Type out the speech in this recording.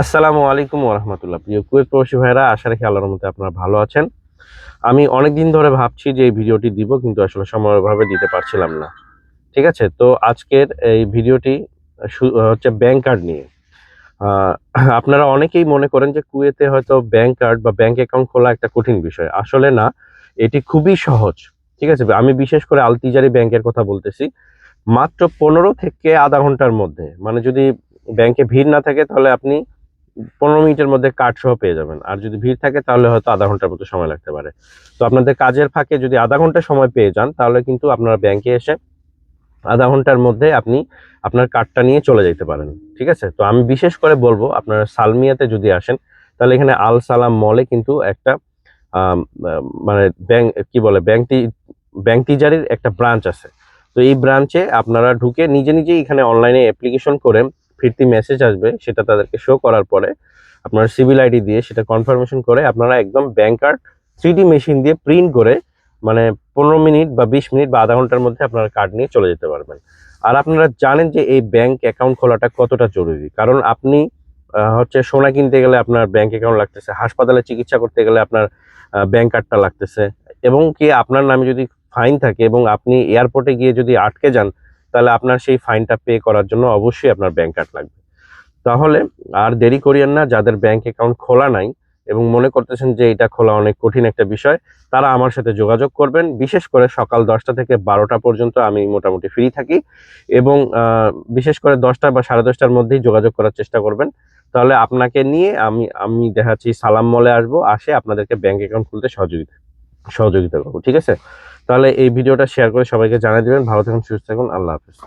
আসসালামু আলাইকুম ওরহামতুল্লাহ প্রিয় কুয়েত প্রবাসী ভাইরা আশা রাখি আল্লাহর মধ্যে আপনারা ভালো আছেন। আমি অনেক দিন ধরে ভাবছি যে এই ভিডিওটি দিব, কিন্তু আসলে সময়ের অভাবে দিতে পারছিলাম না। ঠিক আছে? তো আজকের এই ভিডিওটি হচ্ছে ব্যাংক কার্ড নিয়ে। আপনারা অনেকেই মনে করেন যে কুয়েতে হয়তো ব্যাংক কার্ড বা ব্যাংক অ্যাকাউন্ট খোলা একটা কঠিন বিষয়। আসলে না, এটি খুবই সহজ। ঠিক আছে? আমি বিশেষ করে আলতিজারি ব্যাংকের কথা বলতেছি। মাত্র পনেরো থেকে আধা ঘণ্টার মধ্যে। মানে যদি ব্যাংকে ভিড় না থাকে, তাহলে আপনি পনেরো মিনিটের মধ্যে কার্ড সহ পেয়ে যাবেন। আর যদি ভিড় থাকে, তাহলে হয়তো আধা ঘণ্টার মতো সময় লাগতে পারে। তো আপনাদের কাজের ফাঁকে যদি আধা ঘণ্টা সময় পেয়ে যান, তাহলে কিন্তু আপনারা ব্যাংকে এসে আধা ঘণ্টার মধ্যে আপনি আপনার কার্ডটা নিয়ে চলে যেতে পারেন। ঠিক আছে? তো আমি বিশেষ করে বলব, আপনারা সালমিয়াতে যদি আসেন, তাহলে এখানে আল সালাম মলে কিন্তু একটা মানে ব্যাংক কি বলে ব্যাংক ব্যাংক তিজারির একটা ব্রাঞ্চ আছে। তো এই ব্রাঞ্চে আপনারা ঢুকে নিজে নিজেই এখানে অনলাইনে অ্যাপ্লিকেশন করে ফিরতি মেসেজ আসবে, সেটা তাদেরকে শো করার পরে আপনার সিভিল আইডি দিয়ে সেটা কনফার্মেশন করে আপনারা একদম ব্যাঙ্ক কার্ড থ্রি মেশিন দিয়ে প্রিন্ট করে মানে পনেরো মিনিট বা বিশ মিনিট বা আধা ঘণ্টার মধ্যে আপনারা কার্ড নিয়ে চলে যেতে পারবেন। আর আপনারা জানেন যে এই ব্যাংক অ্যাকাউন্ট খোলাটা কতটা জরুরি, কারণ আপনি হচ্ছে সোনা কিনতে গেলে আপনার ব্যাংক অ্যাকাউন্ট লাগতেছে, হাসপাতালে চিকিৎসা করতে গেলে আপনার ব্যাংক কার্ডটা লাগতেছে। এবং কি আপনার নামে যদি ফাইন থাকে এবং আপনি এয়ারপোর্টে গিয়ে যদি আটকে যান তাহলে আপনার সেই ফাইনটা পে করার জন্য অবশ্যই আপনার ব্যাংক কার্ড লাগবে। তাহলে আর দেরি করিয়েন না, যাদের ব্যাংক অ্যাকাউন্ট খোলা নাই এবং মনে করতেছেন যে এটা খোলা অনেক কঠিন একটা বিষয়, তারা আমার সাথে যোগাযোগ করবেন। বিশেষ করে সকাল দশটা থেকে বারোটা পর্যন্ত আমি মোটামুটি ফ্রি থাকি এবং বিশেষ করে দশটা বা সাড়ে দশটার মধ্যেই যোগাযোগ করার চেষ্টা করবেন। তাহলে আপনাকে নিয়ে আমি আমি দেখাচ্ছি সালাম মলে আসব, আসে আপনাদেরকে ব্যাংক অ্যাকাউন্ট খুলতে সহযোগিতা। সহযোগিতা করব, ঠিক আছে? তাহলে এই ভিডিওটা শেয়ার করে সবাইকে জানিয়ে দেবেন। ভালো থাকুন, সুস্থ থাকুন, আল্লাহ হাফিজ।